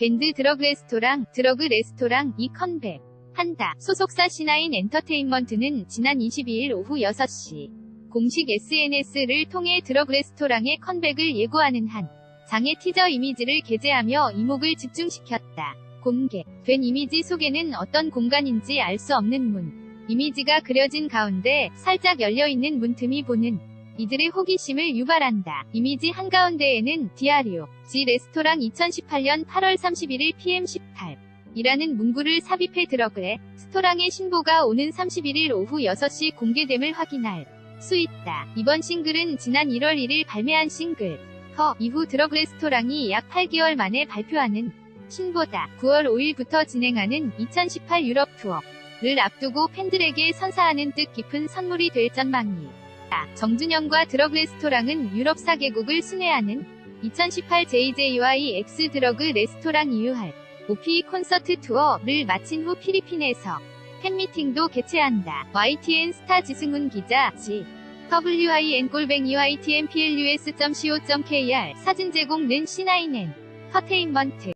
밴드 드러그 레스토랑, 드러그 레스토랑 이 컴백 한다. 소속사 C9 엔터테인먼트는 지난 22일 오후 6시 공식 SNS를 통해 드러그 레스토랑의 컴백을 예고하는 한 장의 티저 이미지를 게재하며 이목을 집중시켰다. 공개된 이미지 속에는 어떤 공간인지 알 수 없는 문. 이미지가 그려진 가운데 살짝 열려있는 문틈이 보는 이들의 호기심을 유발한다. 이미지 한가운데에는 디아리오, 지 레스토랑 2018년 8월 31일 PM 18 이라는 문구를 삽입해 드러그해 스토랑의 신보가 오는 31일 오후 6시 공개됨을 확인할 수 있다. 이번 싱글은 지난 1월 1일 발매한 싱글 더 이후 드러그 레스토랑이 약 8개월 만에 발표하는 신보다 9월 5일부터 진행하는 2018 유럽 투어를 앞두고 팬들에게 선사하는 뜻 깊은 선물이 될 전망이 다. 정준영과 드러그 레스토랑은 유럽 4개국을 순회하는 2018 JJYX 드러그 레스토랑 이유할 OP 콘서트 투어를 마친 후 필리핀에서 팬미팅도 개최한다. YTN 스타 지승훈 기자, G. WIN 골뱅이 YTN PLUS.co.kr 사진 제공 는 C9N 터테인먼트